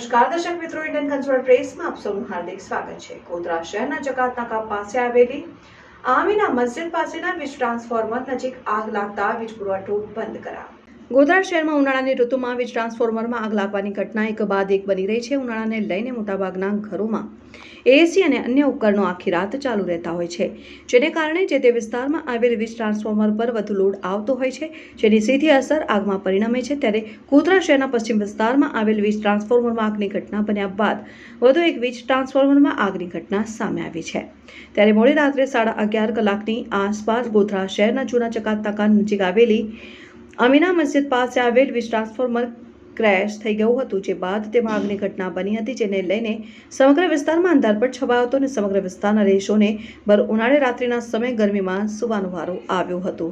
નમસ્કાર. દર્શક મિત્રો, ઇન્ડિયન કન્સુલર પ્રેસમાં આપ સૌનું હાર્દિક સ્વાગત છે. ગોધરા શહેરના જકાત નાકા પાસે આવેલી આમીના મસ્જિદ પાસેના વીજ ટ્રાન્સફોર્મર નજીક આગ લાગતા વીજ પુરવઠો બંધ કરાયો. ગોધરા શહેરમાં ઉનાળાની ઋતુમાં વીજ ટ્રાન્સફોર્મરમાં આગ લાગવાની ઘટના એક બાદ એક બની રહી છે. ઉનાળાને લઈને મોટાભાગના ઘરોમાં એસી અને અન્ય ઉપકરણો આખી રાત ચાલુ રહેતા હોય છે. જેને કારણે જે તે વિસ્તારમાં આવેલ વીજ ટ્રાન્સફોર્મર પર વધુ લોડ આવતો હોય છે, જેની સીધી અસર આગમાં પરિણમે છે. ત્યારે ગોધરા શહેરના પશ્ચિમ વિસ્તારમાં આવેલ વીજ ટ્રાન્સફોર્મરમાં આગની ઘટના બન્યા બાદ વધુ એક વીજ ટ્રાન્સફોર્મરમાં આગની ઘટના સામે આવી છે. ત્યારે મોડી રાત્રે સાડા અગિયાર કલાકની આસપાસ ગોધરા શહેરના જૂના ચકાત નજીક આવેલી અમીના મસ્જિદ પાસે આવેલ વીજ ટ્રાન્સફોર્મર ક્રેશ થઈ ગયું હતું, જે બાદ તેમાં આગની ઘટના બની હતી, જેને લઈને સમગ્ર વિસ્તારમાં અંધારપટ છવાયો હતો અને સમગ્ર વિસ્તારના રહેશોને ભર ઉનાળે રાત્રિના સમયે ગરમીમાં સુવાનો વારો આવ્યો હતો.